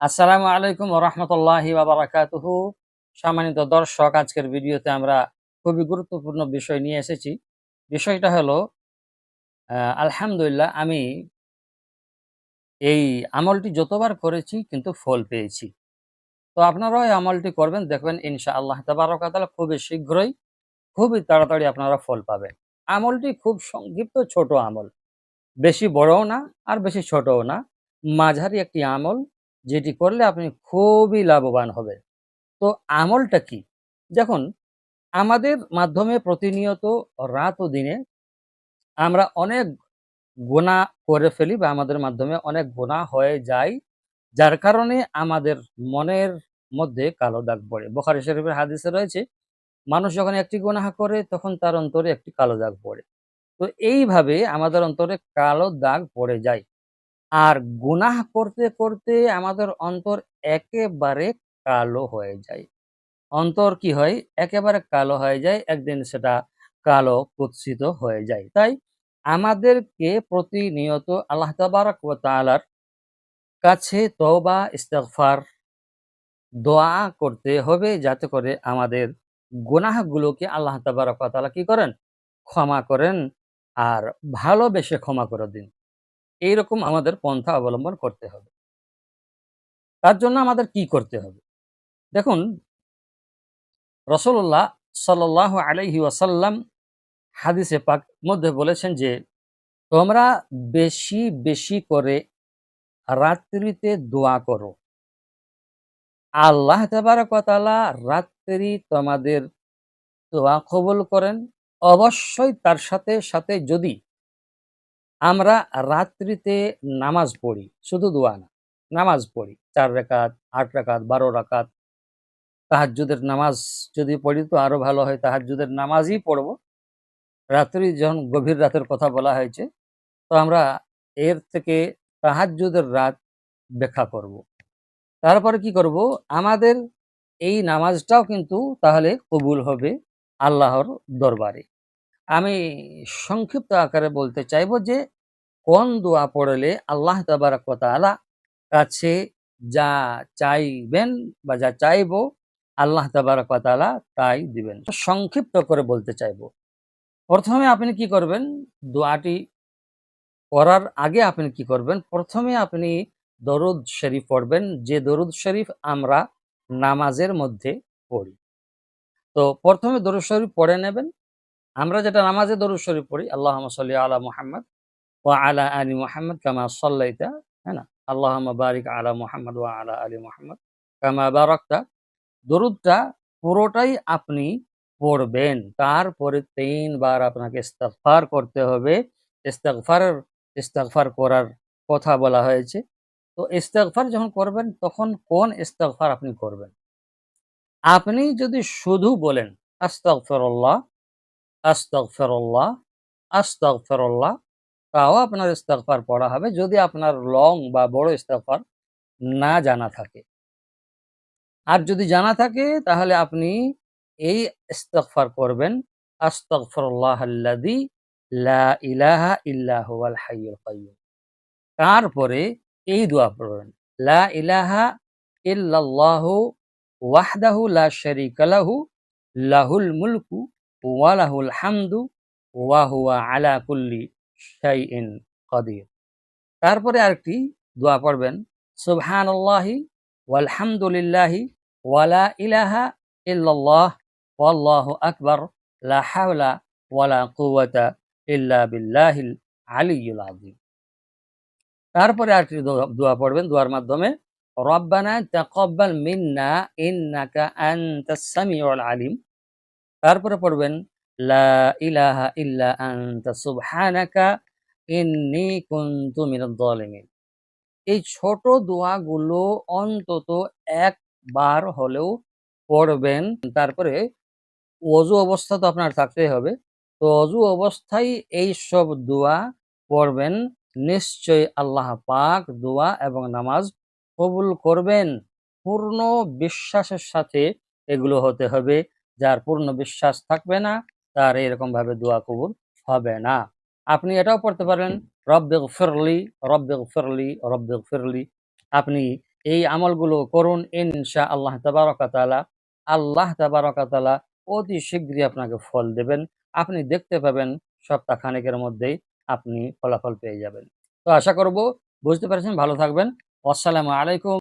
আসসালামু আলাইকুম রহমতুল্লাহি বারাকাতুহু। সম্মানিত দর্শক, আজকের ভিডিওতে আমরা খুবই গুরুত্বপূর্ণ বিষয় নিয়ে এসেছি। বিষয়টা হলো আলহামদুলিল্লাহ আমি এই আমলটি যতবার করেছি কিন্তু ফল পেয়েছি। তো আপনারাও এই আমলটি করবেন, দেখবেন ইনশা আল্লাহ তাবারকাতালা খুবই শীঘ্রই, খুবই তাড়াতাড়ি আপনারা ফল পাবেন। আমলটি খুব সংক্ষিপ্ত, ছোট আমল। বেশি বড়ও না আর বেশি ছোটও না। মাঝারি একটি আমল যেটি করলে আপনি খুবই লাভবান হবেন। তো আমলটা কি? দেখুন, আমাদের মাধ্যমে প্রতিনিয়ত রাত ও দিনে আমরা অনেক গোনা করে ফেলি বা আমাদের মাধ্যমে অনেক গোনা হয়ে যায়, যার কারণে আমাদের মনের মধ্যে কালো দাগ পড়ে। বোখারি শরীফের হাদিসে রয়েছে, মানুষ যখন একটি গুনাহ করে, তখন তার অন্তরে একটি কালো দাগ পড়ে। তো এইভাবে আমাদের অন্তরে কালো দাগ পড়ে যায়। আর গুনাহ করতে করতে আমাদের অন্তর একেবারে কালো হয়ে যায়। অন্তর কি হয়? একেবারে কালো হয়ে যায়, একদিন সেটা কালো কুৎসিত হয়ে যায়। তাই আমাদেরকে প্রতিনিয়ত আল্লাহ তাবারক ওয়া তাআলার কাছে তওবা, ইস্তেগফার, দোয়া করতে হবে যাতে করে আমাদের গুনাহগুলোকে আল্লাহ তাবারক তাআলা কি করেন? ক্ষমা করেন আর ভালোবেসে ক্ষমা করে দিন। এইরকম আমাদের পন্থা অবলম্বন করতে হবে। তার জন্য আমাদের কি করতে হবে? দেখুন রসল্লাহ সাল্লাহ আলাইহি ওয়াসাল্লাম হাদিসে পাক মধ্যে বলেছেন যে, তোমরা বেশি বেশি করে রাত্রিতে দোয়া করো। আল্লাহ তাবারকতালা রাত্রি তোমাদের দোয়া কবুল করেন। অবশ্যই তার সাথে সাথে যদি আমরা রাত্রিতে নামাজ পড়ি, শুধু দোয়া না, নামাজ পড়ি। চার রেখাত, আট রাকাত বারো রাকাত তাহাজ্জুদের নামাজ যদি পড়ি তো আরও ভালো হয়, তাহাজ্জুদের নামাজই পড়ব। রাত্রি যখন গভীর রাতের কথা বলা হয়েছে, তো আমরা এর থেকে তাহাজ্জুদের রাত ব্যাখ্যা করব। তারপরে কি করব? আমাদের এই নামাজটাও কিন্তু তাহলে কবুল হবে আল্লাহর দরবারে। আমি সংক্ষিপ্ত আকারে বলতে চাইব যে, কোন দোয়া পড়লে আল্লাহ তাবারাক ওয়া কাছে যা চাইবেন বা যা চাইব, আল্লাহ তাবারাক ওয়া তাই দিবেন। সংক্ষিপ্ত করে বলতে চাইব। প্রথমে আপনি কি করবেন? দোয়াটি করার আগে আপনি কি করবেন? প্রথমে আপনি দরুদ শরীফ পড়বেন। যে দরুদ শরীফ আমরা নামাজের মধ্যে পড়ি। তো প্রথমে দরুদ শরীফ পড়ে নেবেন। আমরা যেটা নামাজে দরুদ শরীফ পড়ি আল্লাহ সাল্লি আলা মুহাম্মদ ও আলা আলী মুহাম্মদ কামা সাল্লাইতা হ্যাঁ না? আল্লাহ বারিক আলা মুহাম্মদ ও আলা আলী মুহাম্মদ কামা বারাকতা। দরুদটা পুরোটাই আপনি পড়বেন। তারপরে তিনবার আপনাকে ইস্তেগফার করতে হবে। ইস্তেগফারের, ইস্তেগফার করার কথা বলা হয়েছে। তো ইস্তেগফার যখন করবেন, তখন কোন ইস্তেগফার আপনি করবেন? আপনি যদি শুধু বলেন আস্তাগফিরুল্লাহ আস্তাগফিরুল্লাহ। আস্তাগফিরুল্লাহ তাও আপনার ইস্তেগফার পড়া হবে যদি আপনার লং বা বড় ইস্তেগফার না জানা থাকে। আর যদি জানা থাকে, তাহলে আপনি এই ইস্তেগফার করবেন আস্তাগফিরুল্লাহ আল্লাযী লা ইলাহা তারপরে এই দোয়া পড়বেন, লা ইলাহা ওয়াহদাহু লা লাহু, লাহুল মুলকু ওয়া লাহুল হামদু ওয়া হুয়া আলা কুল্লি শাইইন কাদির। তারপরে আরেকটি দোয়া পড়বেন, সুবহানাল্লাহি ওয়ালহামদুলিল্লাহি ওয়ালা ইলাহা ইল্লাল্লাহ ওয়াল্লাহু আকবার, লা হাওলা ওয়ালা কুওয়াতা ইল্লা বিল্লাহিল আলিয়্যুল আযীম। তারপরে আরেকটি দোয়া পড়বেন, দোয়ার মাধ্যমে, রব্বানা তাকাব্বাল মিন্না ইন্নাকা আনতাস সামিউল আলিম। তারপরে পড়বেন, লা ইলাহা ইল্লা এই ছোট দোয়াগুলো অন্তত একবার হলেও পড়বেন। তারপরে অজু অবস্থা তো আপনার থাকতেই হবে। তো অজু অবস্থায় এই সব দোয়া পড়বেন। নিশ্চয় আল্লাহ পাক দোয়া এবং নামাজ কবুল করবেন। পূর্ণ বিশ্বাসের সাথে এগুলো হতে হবে। যার পূর্ণ বিশ্বাস থাকবে না, তার এরকম ভাবে দোয়া কবুল হবে না। আপনি এটাও পড়তে পারেন, রব্বে ফিরলি রব্বে ফিরলি রব্বে ফিরলি আপনি এই আমলগুলো করুন ইনশা আল্লাহ তাবারকাতালা আল্লাহ তাবারকাতালা অতি শীঘ্রই আপনাকে ফল দেবেন। আপনি দেখতে পাবেন সপ্তাহ খানেকের মধ্যেই আপনি ফলাফল পেয়ে যাবেন। তো আশা করব, বুঝতে পেরেছেন, ভালো থাকবেন। আসসালামু আলাইকুম।